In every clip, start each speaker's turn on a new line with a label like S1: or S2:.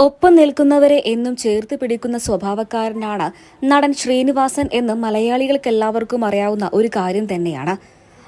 S1: ഒപ്പം നിൽക്കുന്നവരെ എന്നും ചേർത്ത് പിടിക്കുന്ന സ്വഭാവക്കാരനാണ് നടൻ ശ്രീനിവാസൻ എന്ന് മലയാളികൾക്കെല്ലാവർക്കും അറിയാവുന്ന ഒരു കാര്യം തന്നെയാണ്.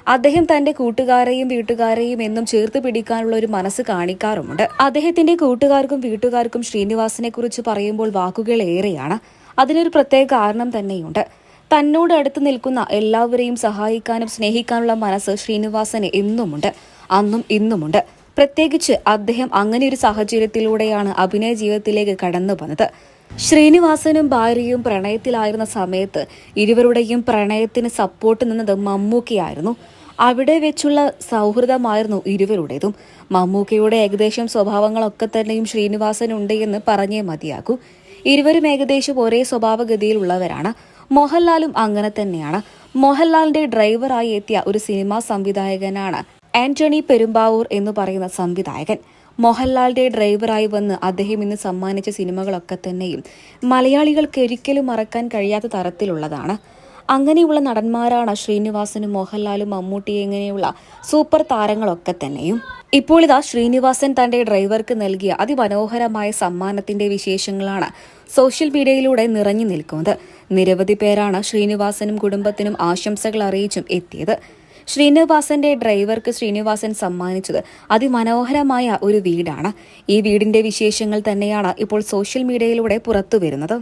S1: അദ്ദേഹം തന്റെ കൂട്ടുകാരെയും വീട്ടുകാരെയും എന്നും ചേർത്ത് പിടിക്കാനുള്ള ഒരു മനസ്സ് കാണിക്കാറുമുണ്ട്. അദ്ദേഹത്തിന്റെ കൂട്ടുകാർക്കും വീട്ടുകാർക്കും ശ്രീനിവാസനെ കുറിച്ച് പറയുമ്പോൾ വാക്കുകൾ ഏറെയാണ്. അതിനൊരു പ്രത്യേക കാരണം തന്നെയുണ്ട്. തന്നോട് അടുത്ത് നിൽക്കുന്ന എല്ലാവരെയും സഹായിക്കാനും സ്നേഹിക്കാനുള്ള മനസ്സ് ശ്രീനിവാസന് എന്നുമുണ്ട്. അന്നും ഇന്നുമുണ്ട്. പ്രത്യേകിച്ച് അദ്ദേഹം അങ്ങനെ ഒരു സാഹചര്യത്തിലൂടെയാണ് അഭിനയ ജീവിതത്തിലേക്ക് കടന്നു വന്നത്. ശ്രീനിവാസനും ഭാര്യയും പ്രണയത്തിലായിരുന്ന സമയത്ത് ഇരുവരുടെയും പ്രണയത്തിന് സപ്പോർട്ട് നിന്നത് മമ്മൂക്കയായിരുന്നു. അവിടെ വെച്ചുള്ള സൗഹൃദമായിരുന്നു ഇരുവരുടേതും. മമ്മൂക്കയുടെ ഏകദേശം സ്വഭാവങ്ങളൊക്കെ തന്നെയും ശ്രീനിവാസനുണ്ട് എന്ന് പറഞ്ഞേ മതിയാകൂ. ഇരുവരും ഏകദേശം ഒരേ സ്വഭാവഗതിയിലുള്ളവരാണ്. മോഹൻലാലും അങ്ങനെ തന്നെയാണ്. മോഹൻലാലിന്റെ ഡ്രൈവറായി എത്തിയ ഒരു സിനിമാ സംവിധായകനാണ് ആന്റണി പെരുമ്പാവൂർ എന്ന് പറയുന്ന സംവിധായകൻ. മോഹൻലാലിന്റെ ഡ്രൈവറായി വന്ന് അദ്ദേഹം ഇന്ന് സമ്മാനിച്ച സിനിമകളൊക്കെ തന്നെയും മലയാളികൾക്ക് ഒരിക്കലും മറക്കാൻ കഴിയാത്ത തരത്തിലുള്ളതാണ്. അങ്ങനെയുള്ള നടന്മാരാണ് ശ്രീനിവാസനും മോഹൻലാലും മമ്മൂട്ടി ഇങ്ങനെയുള്ള സൂപ്പർ താരങ്ങളൊക്കെ തന്നെയും. ഇപ്പോൾ ഇതാ ശ്രീനിവാസൻ തന്റെ ഡ്രൈവർക്ക് നൽകിയ അതിമനോഹരമായ സമ്മാനത്തിന്റെ വിശേഷങ്ങളാണ് സോഷ്യൽ മീഡിയയിലൂടെ നിറഞ്ഞു നിൽക്കുന്നത്. നിരവധി പേരാണ് ശ്രീനിവാസനും കുടുംബത്തിനും ആശംസകൾ അറിയിച്ചും എത്തിയത്. ശ്രീനിവാസന്റെ ഡ്രൈവർക്ക് ശ്രീനിവാസൻ സമ്മാനിച്ചത് അതിമനോഹരമായ ഒരു വീടാണ്. ഈ വീടിന്റെ വിശേഷങ്ങൾ തന്നെയാണ് ഇപ്പോൾ സോഷ്യൽ മീഡിയയിലൂടെ പുറത്തു വരുന്നത്.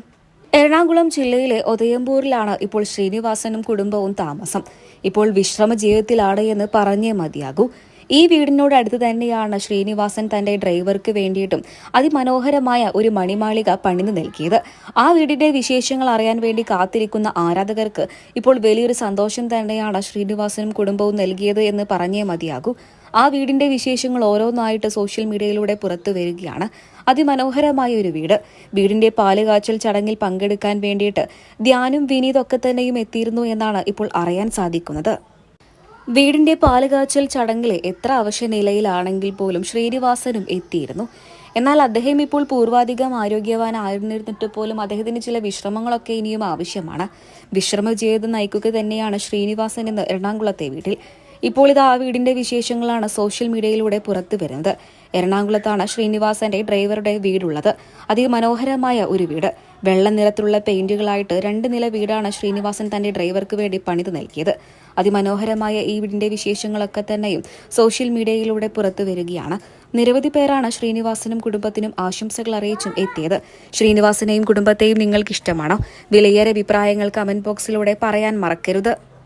S1: എറണാകുളം ജില്ലയിലെ ഒതയമ്പൂരിലാണ് ഇപ്പോൾ ശ്രീനിവാസനും കുടുംബവും താമസം. ഇപ്പോൾ വിശ്രമ ജീവിതത്തിലാണ് എന്ന് പറഞ്ഞേ മതിയാകൂ. ഈ വീടിനോട് അടുത്ത് തന്നെയാണ് ശ്രീനിവാസൻ തന്റെ ഡ്രൈവർക്ക് വേണ്ടിയിട്ടും അതിമനോഹരമായ ഒരു മണിമാളിക പണിന് നൽകിയത്. ആ വീടിന്റെ വിശേഷങ്ങൾ അറിയാൻ വേണ്ടി കാത്തിരിക്കുന്ന ആരാധകർക്ക് ഇപ്പോൾ വലിയൊരു സന്തോഷം തന്നെയാണ് ശ്രീനിവാസനും കുടുംബവും നൽകിയത് എന്ന് പറഞ്ഞേ മതിയാകൂ. ആ വീടിന്റെ വിശേഷങ്ങൾ ഓരോന്നായിട്ട് സോഷ്യൽ മീഡിയയിലൂടെ പുറത്തു വരികയാണ്. അതിമനോഹരമായ ഒരു വീട്. വീടിന്റെ പാലുകാച്ചൽ ചടങ്ങിൽ പങ്കെടുക്കാൻ വേണ്ടിയിട്ട് ധ്യാനും വിനീതൊക്കെ തന്നെയും എത്തിയിരുന്നു എന്നാണ് ഇപ്പോൾ അറിയാൻ സാധിക്കുന്നത്. വീടിന്റെ പാലുകാച്ചൽ ചടങ്ങിലെ എത്ര അവശ്യ നിലയിലാണെങ്കിൽ പോലും ശ്രീനിവാസനും എത്തിയിരുന്നു. എന്നാൽ അദ്ദേഹം ഇപ്പോൾ പൂർവാധികം ആരോഗ്യവാനായിരുന്നിരുന്നിട്ട് പോലും അദ്ദേഹത്തിന് ചില വിശ്രമങ്ങളൊക്കെ ഇനിയും ആവശ്യമാണ്. വിശ്രമ ജീവിതം നയിക്കുക തന്നെയാണ് ശ്രീനിവാസൻ എന്ന് എറണാകുളത്തെ വീട്ടിൽ. ഇപ്പോൾ ഇത് ആ വീടിന്റെ വിശേഷങ്ങളാണ് സോഷ്യൽ മീഡിയയിലൂടെ പുറത്തു വരുന്നത്. എറണാകുളത്താണ് ശ്രീനിവാസന്റെ ഡ്രൈവറുടെ വീടുള്ളത്. അതിമനോഹരമായ ഒരു വീട്. വെള്ള നിറത്തിലുള്ള പെയിന്റുകളായിട്ട് രണ്ട് നില വീടാണ് ശ്രീനിവാസൻ തന്റെ ഡ്രൈവർക്ക് വേണ്ടി പണിത് നൽകിയത്. അതിമനോഹരമായ ഈ വീടിന്റെ വിശേഷങ്ങളൊക്കെ തന്നെയും സോഷ്യൽ മീഡിയയിലൂടെ പുറത്തു വരികയാണ്. നിരവധി പേരാണ് ശ്രീനിവാസനും കുടുംബത്തിനും ആശംസകൾ അറിയിച്ചും എത്തിയത്. ശ്രീനിവാസനെയും കുടുംബത്തെയും നിങ്ങൾക്ക് ഇഷ്ടമാണോ വിലയേറെ അഭിപ്രായങ്ങൾ കമന്റ് ബോക്സിലൂടെ പറയാൻ മറക്കരുത്.